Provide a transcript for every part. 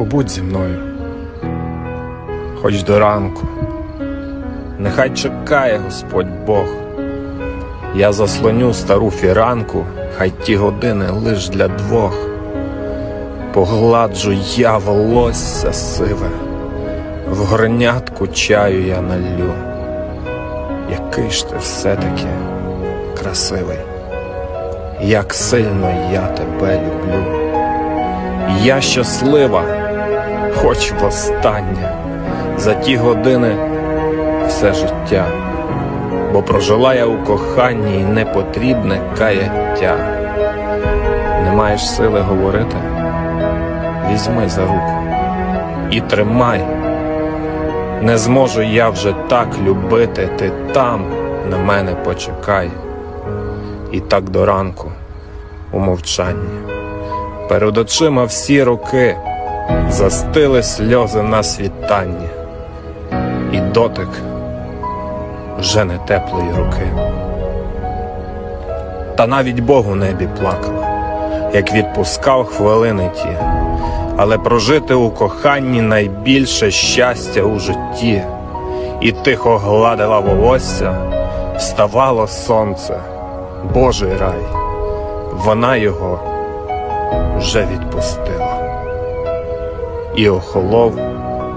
побудь зі мною, хоч до ранку, нехай чекає Господь Бог. Я заслоню стару фіранку, хай ті години лиш для двох. Погладжу я волосся сиве, в горнятку чаю я налью. Який ж ти все-таки красивий, як сильно я тебе люблю. Я щаслива, хоч востаннє, за ті години все життя, бо прожила я у коханні і непотрібне каяття. Не маєш сили говорити? Візьми за руку і тримай. Не зможу я вже так любити, ти там на мене почекай. І так до ранку у мовчанні. Перед очима всі роки застили сльози на світанні, і дотик вже не теплої руки. Та навіть Бог у небі плакав, як відпускав хвилини ті, але прожити у коханні найбільше щастя у житті, і тихо гладила волосся, вставало сонце, Божий рай, вона його вже відпустила, і охолов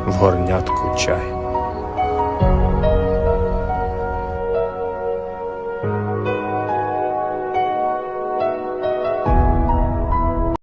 в горнятку чай.